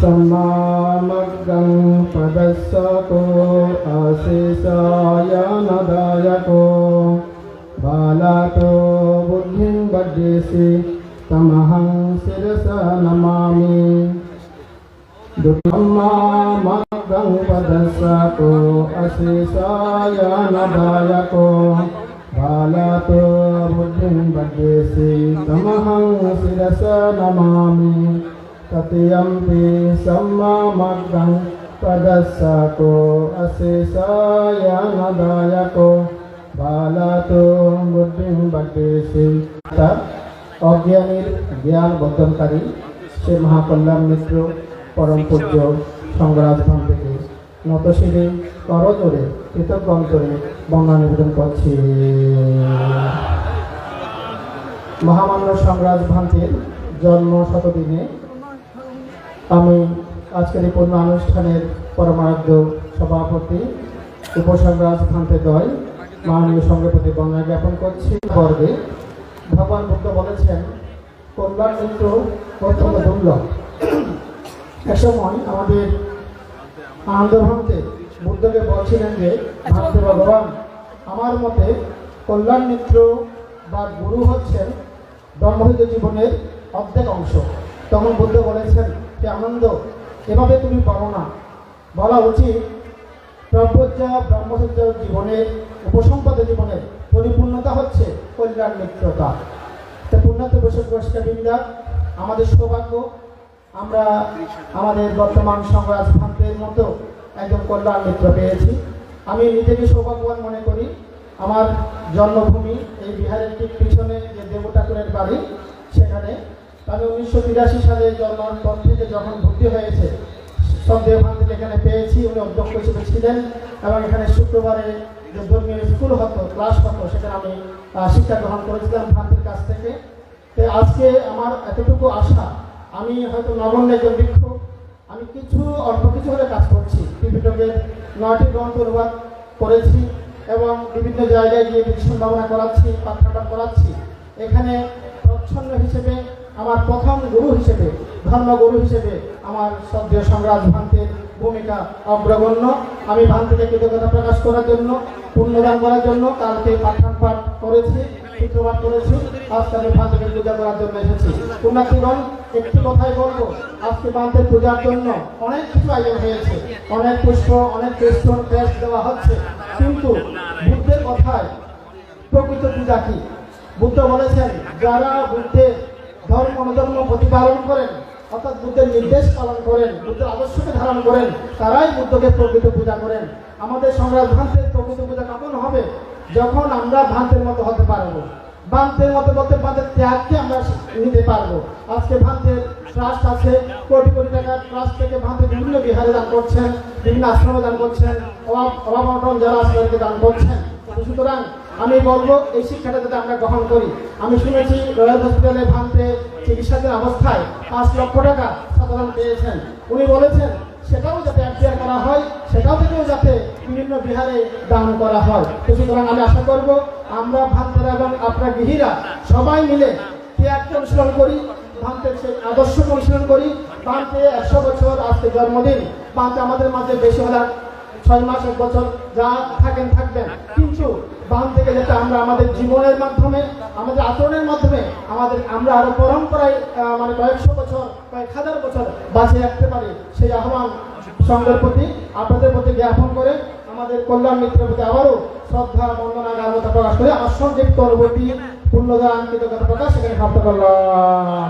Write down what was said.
सम्मामग्गं पदस्सको आशिषाय नदायको बालातो बुद्धिं वड्डेसि तमहं शिरसा नमामि दुर्गम्मामग्गं पदस्सको अशेषाय नदायको बालातो बुद्धिं वड्डेसि तमहं शिरसा नमामि तत्यम्पि सम्मामग्गं पदस्सको अशेषाय नदायको বালাতো বুদ্ধিম বাগেশি তার অজ্ঞানীর জ্ঞান বর্ধনকারী সে মহাকল্যাণ মিত্র পরম পূজ্য সংগ্রাজ ধাম থেকে নতশিরে করজোরে কৃতজ্ঞ অন্তরে বন্যা নিবেদন করছি। মহামান্য সংগ্রাজ ভান্তির জন্ম শতদিনে আমি আজকের এই পূর্ণ অনুষ্ঠানের পরমারাধ্য সভাপতি উপসংগ্রাজ ভান্তে দয় মাননীয় প্রতি বন্যা জ্ঞাপন করছি। বর্গে ভগবান বুদ্ধ বলেছেন, কল্যাণ মিত্র অত্যন্ত দুর্লভ। এক সময় আমাদের ভান্তে বুদ্ধকে বলছিলেন যে ভাবতে ভগবান আমার মতে কল্যাণ মিত্র বা গুরু হচ্ছেন ব্রহ্মহিত জীবনের অর্ধেক অংশ। তখন বুদ্ধ বলেছেন যে আনন্দ এভাবে তুমি পারো না। বলা উচিত প্রব্রজ্জা ব্রহ্মসজ্জা জীবনের উপসম্পদ জীবনের পরিপূর্ণতা হচ্ছে কল্যাণ মিত্রতা। তো পুণ্যাত বসে পুরস্কারবৃন্দা আমাদের সৌভাগ্য আমরা আমাদের বর্তমান সংগ্রাজ ভান্তের মতো একজন কল্যাণ মিত্র পেয়েছি। আমি নিজেকে সৌভাগ্যবান মনে করি, আমার জন্মভূমি এই বিহারের ঠিক পিছনে যে দেবু ঠাকুরের বাড়ি সেখানে। আমি উনিশশো বিরাশি সালে জন্মার পর থেকে যখন ভর্তি হয়েছে সব দেবভান্তিকে এখানে পেয়েছি, উনি অধ্যক্ষ হিসেবে ছিলেন এবং এখানে শুক্রবারে যে ধর্মীয় স্কুল হতো, ক্লাস হতো, সেখানে আমি শিক্ষা গ্রহণ করেছিলাম ভান্তির কাছ থেকে। আজকে আমার এতটুকু আশা আমি হয়তো নগণ্য একজন বৃক্ষ আমি কিছু, অল্প কিছু হলে কাজ করছি। ত্রিপিটকের নয়টি গ্রন্থ অনুবাদ করেছি এবং বিভিন্ন জায়গায় গিয়ে বিদ্যুৎ ভাবনা করাচ্ছি, পাঠ্যপাঠ করাচ্ছি। এখানে প্রচ্ছন্ন হিসেবে, আমার প্রথম গুরু হিসেবে, ধর্মগুরু হিসেবে আমার শ্রদ্ধেয় সংগ্রাজ ভান্তের ভূমিকা অগ্রগণ্য। আমি ভান্তিকে কৃতজ্ঞতা প্রকাশ করার জন্য, পুণ্যদান করার জন্য কালকে পাঠান পাঠ করেছি। শুক্রবার করেছি। আজকে আমি ভান্তিকে পূজা করার জন্য এসেছি। পুণ্যার্থীগণ একটি কথাই বলব, আজকে ভান্তের পূজার জন্য অনেক কিছু আয়োজন হয়েছে। অনেক পুষ্প, অনেক পেস্টন ক্যাশ দেওয়া হচ্ছে। কিন্তু বুদ্ধের কথায় প্রকৃত পূজা কি? বুদ্ধ বলেছেন, যারা বুদ্ধের ধর্ম অনুধর্ম প্রতিপালন করেন, অর্থাৎ বুদ্ধের নির্দেশ পালন করেন, বুদ্ধের আদর্শকে ধারণ করেন, তারাই বুদ্ধকে প্রকৃত পূজা করেন। আমাদের সংগ্রাম ভ্রান্তের প্রকৃত পূজা কখন হবে? যখন আমরা ভ্রান্তের মতো হতে পারব ভ্রান্তের মতো বলতে ভ্রান্তের ত্যাগকে আমরা নিতে পারব। আজকে ভ্রান্তের ট্রাস্ট আছে, কোটি কোটি টাকার ট্রাস্ট থেকে ভ্রান্তের বিভিন্ন বিহারে দান করছেন, বিভিন্ন আশ্রমে দান করছেন, অভাব অভাব অনটন যারা তাদেরকে দান করছেন। সুতরাং আমি বলব, এই শিক্ষাটা যাতে আমরা গ্রহণ করি। আমি শুনেছি রয়্যাল হসপিটালে ভাঙতে চিকিৎসাধীন অবস্থায় পাঁচ লক্ষ টাকা সাধারণ পেয়েছেন। উনি বলেছেন সেটাও যাতে অ্যাপিয়ার করা হয়, সেটাও থেকেও যাতে বিভিন্ন বিহারে দান করা হয়। তো সুতরাং আমি আশা করব, আমরা ভান্তারা এবং আপনার গৃহীরা সবাই মিলে ত্যাগকে অনুশীলন করি ভান্তের সেই আদর্শকে অনুশীলন করি, ভান্তে একশো বছর আজকে জন্মদিন, ভান্তে আমাদের মাঝে বেশি হলে ছয় মাস, এক বছর যা থাকেন, থাকবেন। কিন্তু বাম থেকে যাতে আমরা আমাদের জীবনের মাধ্যমে, আমাদের আচরণের মাধ্যমে আমাদের, আমরা আরও পরম্পরায় মানে কয়েকশো বছর, কয়েক হাজার বছর বাঁচিয়ে রাখতে পারি, সেই আহ্বান সঙ্গের প্রতি, আপনাদের প্রতি জ্ঞাপন করে আমাদের কল্যাণ মিত্রের প্রতি আবারও শ্রদ্ধা, বন্দনা গানতা প্রকাশ করে আমার সংক্ষিপ্ত পরবর্তী পুণ্যদান কৃতজ্ঞতা প্রকাশ এখানে প্রাপ্ত করলাম।